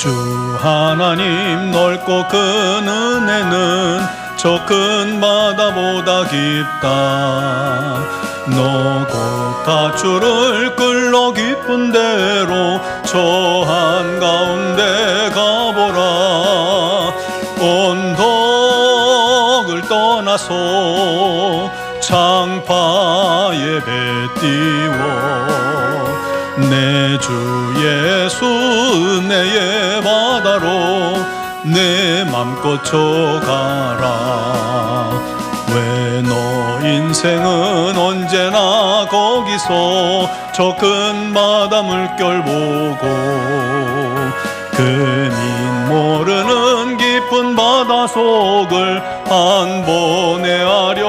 주 하나님 넓고 큰 은혜는 저 큰 바다보다 깊다. 너곧 다주를 끌러 깊은 대로 저 한가운데 가보라. 언덕을 떠나서 창파에 배 띄워 내 주 예수 은혜의 바다로 내 맘껏 쳐가라. 왜 너 인생은 언제나 거기서 저 큰 바다 물결 보고 그님 모르는 깊은 바다 속을 한 번에 하려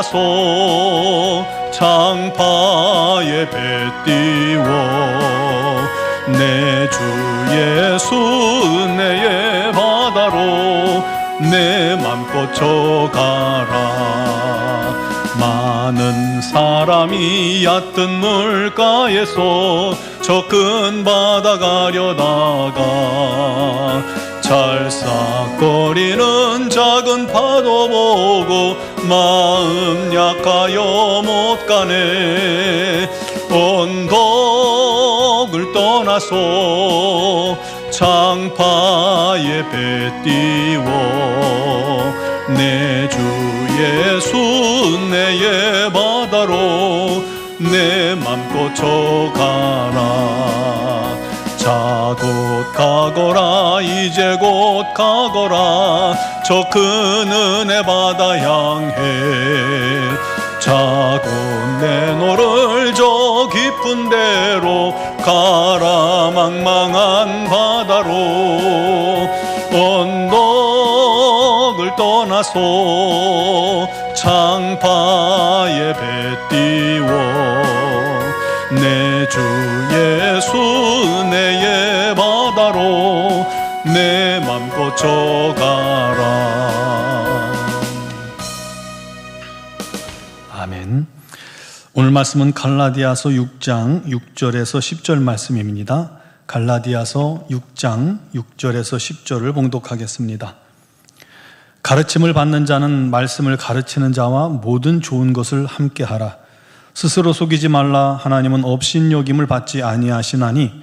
언덕을 떠나서 창파에 배 띄워 내 주 예수 은혜의 바다로 내 맘껏 쳐가라. 많은 사람이 얕은 물가에서 저 큰 바다 가려다가 찰싹거리는 작은 파도 보고 마음 약하여 못 가네. 언덕을 떠나서 창파에 배 띄워 내 주 예수 은혜의 바다로 내 맘껏 쳐가라 자 곧 가거라. 이제 곧 가거라. 저 큰 은혜 바다 향해. 자 곧 내 노를 저 깊은 데로 가라 망망한 바다로 언덕을 떠나서 창파에 배 띄워 내 주 예수 바다로 내 맘껏 쳐가라 아멘 오늘 말씀은 갈라디아서 6장 6절에서 10절 말씀입니다 갈라디아서 6장 6절에서 10절을 봉독하겠습니다 가르침을 받는 자는 말씀을 가르치는 자와 모든 좋은 것을 함께 하라. 스스로 속이지 말라. 하나님은 업신여김을 받지 아니하시나니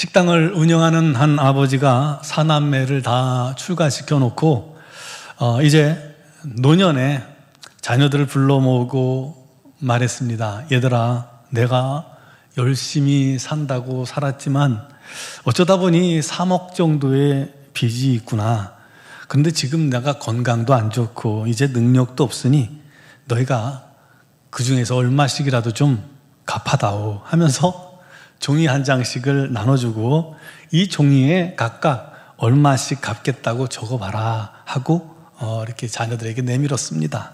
식당을 운영하는 한 아버지가 사남매를 다 출가시켜 놓고 어, 이제 노년에 자녀들을 불러 모으고 말했습니다. 얘들아, 내가 열심히 산다고 살았지만 어쩌다 보니 3억 정도의 빚이 있구나. 근데 지금 내가 건강도 안 좋고 이제 능력도 없으니 너희가 그 중에서 얼마씩이라도 좀 갚아다오 하면서 종이 한 장씩을 나눠주고 이 종이에 각각 얼마씩 갚겠다고 적어봐라 하고 어, 이렇게 자녀들에게 내밀었습니다.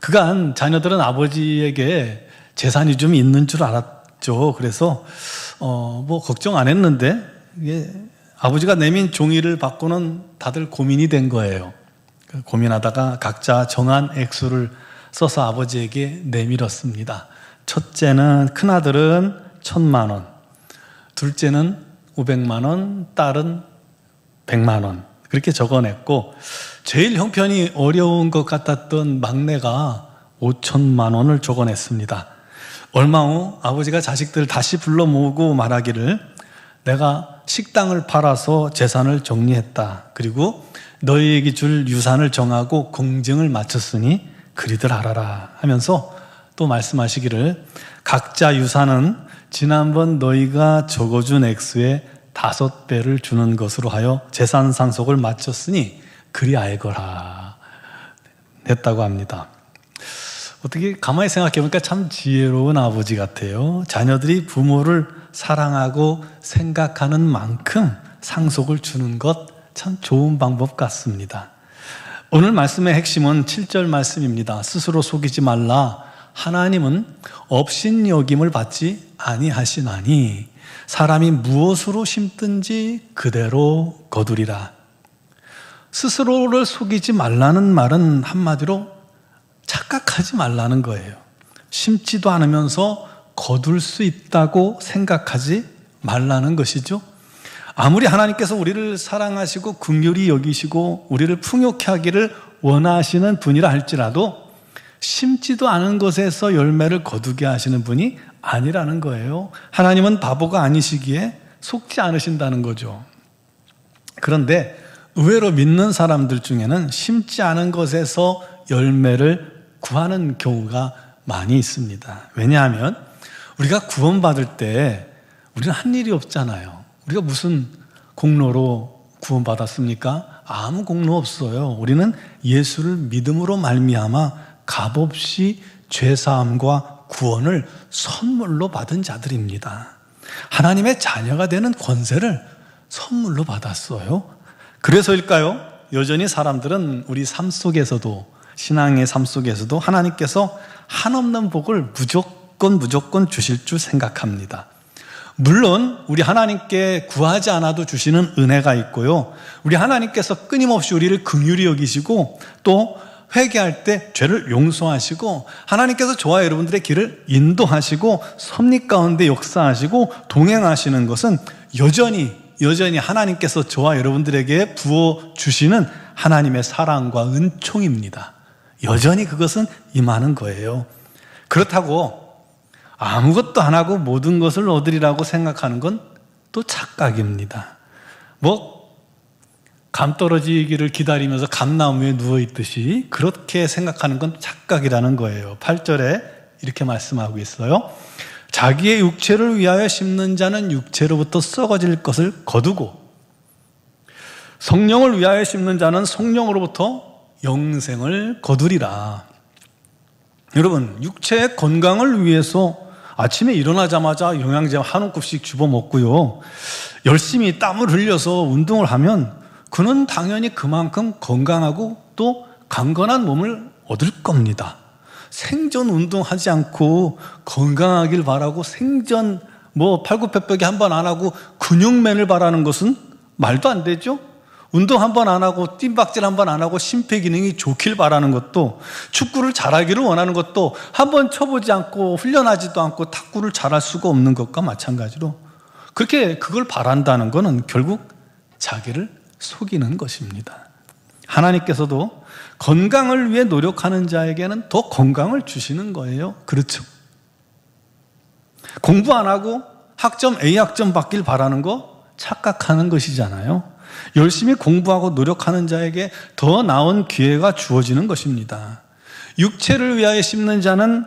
그간 자녀들은 아버지에게 재산이 좀 있는 줄 알았죠. 그래서 어, 뭐 걱정 안 했는데 아버지가 내민 종이를 받고는 다들 고민이 된 거예요. 고민하다가 각자 정한 액수를 써서 아버지에게 내밀었습니다. 첫째는 큰아들은 천만 원, 둘째는 오백만 원, 딸은 백만 원. 그렇게 적어냈고 제일 형편이 어려운 것 같았던 막내가 5천만 원을 적어냈습니다. 얼마 후 아버지가 자식들 다시 불러 모으고 말하기를 내가 식당을 팔아서 재산을 정리했다. 그리고 너희에게 줄 유산을 정하고 공증을 마쳤으니 그리들 알아라 하면서 또 말씀하시기를 각자 유산은 지난번 너희가 적어준 액수의 다섯 배를 주는 것으로 하여 재산 상속을 마쳤으니 그리 알거라 했다고 합니다. 어떻게 가만히 생각해 보니까 참 지혜로운 아버지 같아요. 자녀들이 부모를 사랑하고 생각하는 만큼 상속을 주는 것 참 좋은 방법 같습니다. 오늘 말씀의 핵심은 7절 말씀입니다. 스스로 속이지 말라. 하나님은 업신여김을 받지 아니하시나니 사람이 무엇으로 심든지 그대로 거두리라. 스스로를 속이지 말라는 말은 한마디로 착각하지 말라는 거예요. 심지도 않으면서 거둘 수 있다고 생각하지 말라는 것이죠. 아무리 하나님께서 우리를 사랑하시고 긍휼히 여기시고 우리를 풍요케 하기를 원하시는 분이라 할지라도 심지도 않은 것에서 열매를 거두게 하시는 분이 아니라는 거예요. 하나님은 바보가 아니시기에 속지 않으신다는 거죠. 그런데 의외로 믿는 사람들 중에는 심지 않은 것에서 열매를 구하는 경우가 많이 있습니다. 왜냐하면 우리가 구원받을 때 우리는 한 일이 없잖아요. 우리가 무슨 공로로 구원받았습니까? 아무 공로 없어요. 우리는 예수를 믿음으로 말미암아 값없이 죄 사함과 구원을 선물로 받은 자들입니다. 하나님의 자녀가 되는 권세를 선물로 받았어요. 그래서일까요? 여전히 사람들은 우리 삶 속에서도 신앙의 삶 속에서도 하나님께서 한없는 복을 무조건 무조건 주실 줄 생각합니다. 물론 우리 하나님께 구하지 않아도 주시는 은혜가 있고요. 우리 하나님께서 끊임없이 우리를 긍휼히 여기시고 또 회개할 때 죄를 용서하시고 하나님께서 저와 여러분들의 길을 인도하시고 섭리 가운데 역사하시고 동행하시는 것은 여전히 여전히 하나님께서 저와 여러분들에게 부어 주시는 하나님의 사랑과 은총입니다. 여전히 그것은 임하는 거예요. 그렇다고 아무것도 안 하고 모든 것을 얻으리라고 생각하는 건 또 착각입니다. 뭐, 감 떨어지기를 기다리면서 감나무에 누워있듯이 그렇게 생각하는 건 착각이라는 거예요. 8절에 이렇게 말씀하고 있어요. 자기의 육체를 위하여 심는 자는 육체로부터 썩어질 것을 거두고 성령을 위하여 심는 자는 성령으로부터 영생을 거두리라. 여러분, 육체의 건강을 위해서 아침에 일어나자마자 영양제 한 움큼씩 집어 먹고요. 열심히 땀을 흘려서 운동을 하면 그는 당연히 그만큼 건강하고 또 강건한 몸을 얻을 겁니다. 생존 운동하지 않고 건강하길 바라고 생전 뭐 팔굽혀펴기 한 번 안 하고 근육맨을 바라는 것은 말도 안 되죠? 운동 한 번 안 하고 뜀박질 한 번 안 하고 심폐 기능이 좋길 바라는 것도 축구를 잘하기를 원하는 것도 한 번 쳐보지 않고 훈련하지도 않고 탁구를 잘할 수가 없는 것과 마찬가지로 그렇게 그걸 바란다는 것은 결국 자기를 속이는 것입니다. 하나님께서도 건강을 위해 노력하는 자에게는 더 건강을 주시는 거예요. 그렇죠. 공부 안 하고 학점 A 학점 받길 바라는 거 착각하는 것이잖아요. 열심히 공부하고 노력하는 자에게 더 나은 기회가 주어지는 것입니다. 육체를 위하여 심는 자는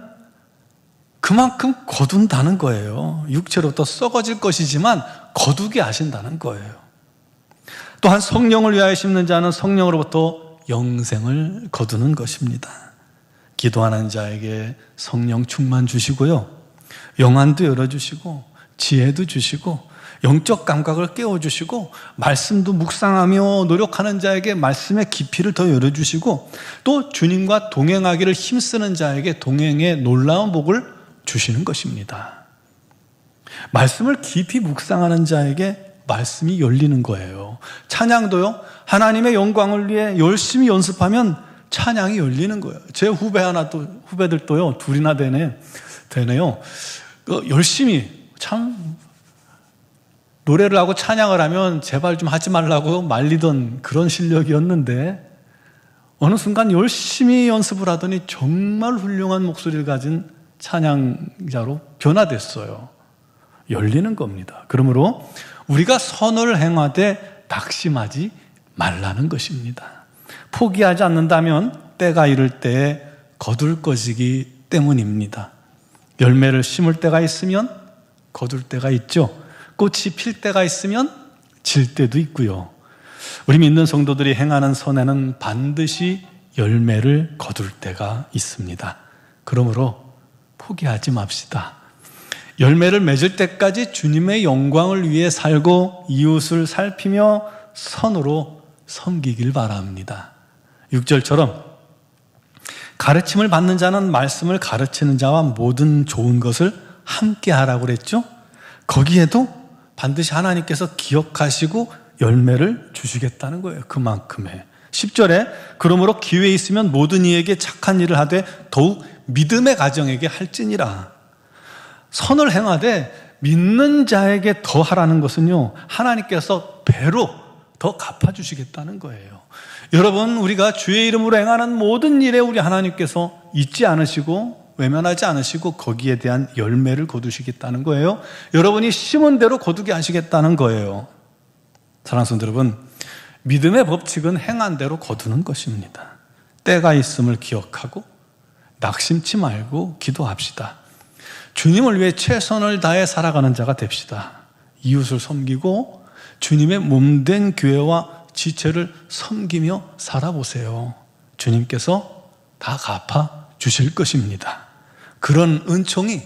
그만큼 거둔다는 거예요. 육체로부터 썩어질 것이지만 거두게 하신다는 거예요. 또한 성령을 위하여 심는 자는 성령으로부터 영생을 거두는 것입니다. 기도하는 자에게 성령 충만 주시고요. 영안도 열어주시고, 지혜도 주시고, 영적 감각을 깨워주시고 말씀도 묵상하며 노력하는 자에게 말씀의 깊이를 더 열어주시고 또 주님과 동행하기를 힘쓰는 자에게 동행의 놀라운 복을 주시는 것입니다. 말씀을 깊이 묵상하는 자에게 말씀이 열리는 거예요. 찬양도요, 하나님의 영광을 위해 열심히 연습하면 찬양이 열리는 거예요. 제 후배 하나 또, 후배들도요, 둘이나 되네, 되네요. 그 열심히, 참, 노래를 하고 찬양을 하면 제발 좀 하지 말라고 말리던 그런 실력이었는데, 어느 순간 열심히 연습을 하더니 정말 훌륭한 목소리를 가진 찬양자로 변화됐어요. 열리는 겁니다. 그러므로 우리가 선을 행하되 낙심하지 말라는 것입니다. 포기하지 않는다면 때가 이를 때에 거둘 것이기 때문입니다. 열매를 심을 때가 있으면 거둘 때가 있죠. 꽃이 필 때가 있으면 질 때도 있고요. 우리 믿는 성도들이 행하는 선에는 반드시 열매를 거둘 때가 있습니다. 그러므로 포기하지 맙시다. 열매를 맺을 때까지 주님의 영광을 위해 살고 이웃을 살피며 선으로 섬기길 바랍니다. 6절처럼 가르침을 받는 자는 말씀을 가르치는 자와 모든 좋은 것을 함께 하라고 그랬죠? 거기에도 반드시 하나님께서 기억하시고 열매를 주시겠다는 거예요. 그만큼의. 10절에 그러므로 기회 있으면 모든 이에게 착한 일을 하되 더욱 믿음의 가정에게 할지니라. 선을 행하되 믿는 자에게 더 하라는 것은요, 하나님께서 배로 더 갚아주시겠다는 거예요. 여러분, 우리가 주의 이름으로 행하는 모든 일에 우리 하나님께서 잊지 않으시고 외면하지 않으시고 거기에 대한 열매를 거두시겠다는 거예요. 여러분이 심은 대로 거두게 하시겠다는 거예요. 사랑하는 여러분, 믿음의 법칙은 행한 대로 거두는 것입니다. 때가 있음을 기억하고 낙심치 말고 기도합시다. 주님을 위해 최선을 다해 살아가는 자가 됩시다. 이웃을 섬기고 주님의 몸된 교회와 지체를 섬기며 살아보세요. 주님께서 다 갚아 주실 것입니다. 그런 은총이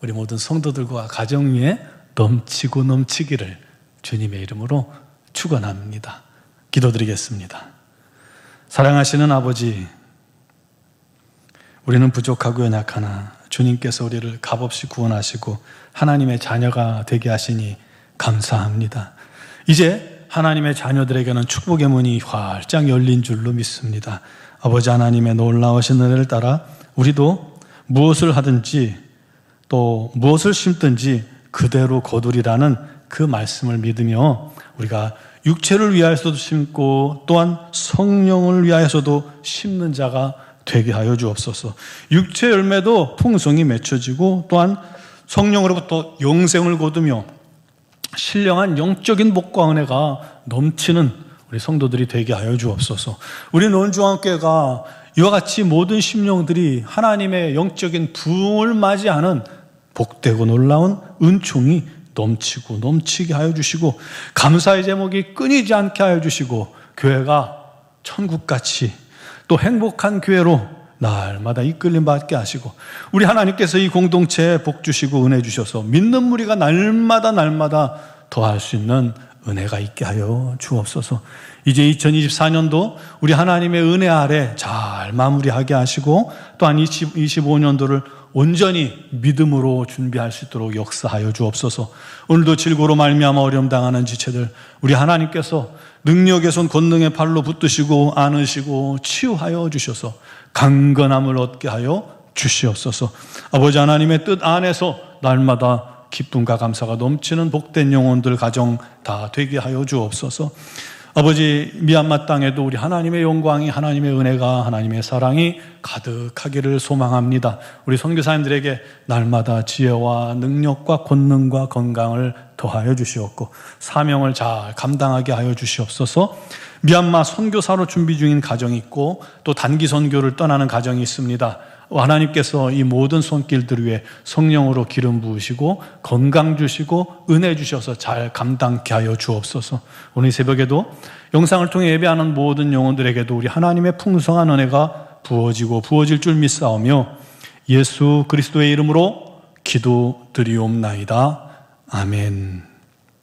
우리 모든 성도들과 가정 위에 넘치고 넘치기를 주님의 이름으로 축원합니다. 기도드리겠습니다. 사랑하시는 아버지, 우리는 부족하고 연약하나 주님께서 우리를 값없이 구원하시고 하나님의 자녀가 되게 하시니 감사합니다. 이제 하나님의 자녀들에게는 축복의 문이 활짝 열린 줄로 믿습니다. 아버지 하나님의 놀라우신 은혜를 따라 우리도 무엇을 하든지 또 무엇을 심든지 그대로 거두리라는 그 말씀을 믿으며 우리가 육체를 위하여서도 심고 또한 성령을 위하여서도 심는 자가 되게 하여 주옵소서. 육체 열매도 풍성이 맺혀지고 또한 성령으로부터 영생을 거두며 신령한 영적인 복과 은혜가 넘치는 우리 성도들이 되게 하여 주옵소서. 우리 논중앙교회가 이와 같이 모든 심령들이 하나님의 영적인 부흥을 맞이하는 복되고 놀라운 은총이 넘치고 넘치게 하여 주시고 감사의 제목이 끊이지 않게 하여 주시고 교회가 천국같이 또 행복한 교회로 날마다 이끌림 받게 하시고 우리 하나님께서 이 공동체에 복 주시고 은혜 주셔서 믿는 무리가 날마다 날마다 더할 수 있는 은혜가 있게 하여 주옵소서. 이제 2024년도 우리 하나님의 은혜 아래 잘 마무리하게 하시고 또한 20, 25년도를 온전히 믿음으로 준비할 수 있도록 역사하여 주옵소서. 오늘도 질고로 말미암아 어려움 당하는 지체들 우리 하나님께서 능력의 손 권능의 팔로 붙드시고 안으시고 치유하여 주셔서 강건함을 얻게 하여 주시옵소서. 아버지 하나님의 뜻 안에서 날마다 기쁨과 감사가 넘치는 복된 영혼들 가정 다 되게 하여 주옵소서. 아버지 미얀마 땅에도 우리 하나님의 영광이 하나님의 은혜가 하나님의 사랑이 가득하기를 소망합니다. 우리 선교사님들에게 날마다 지혜와 능력과 권능과 건강을 더하여 주시옵고 사명을 잘 감당하게 하여 주시옵소서. 미얀마 선교사로 준비 중인 가정이 있고 또 단기 선교를 떠나는 가정이 있습니다. 하나님께서 이 모든 손길들 위해 성령으로 기름 부으시고 건강 주시고 은혜 주셔서 잘 감당케 하여 주옵소서. 오늘 새벽에도 영상을 통해 예배하는 모든 영혼들에게도 우리 하나님의 풍성한 은혜가 부어지고 부어질 줄 믿사오며 예수 그리스도의 이름으로 기도드리옵나이다. 아멘.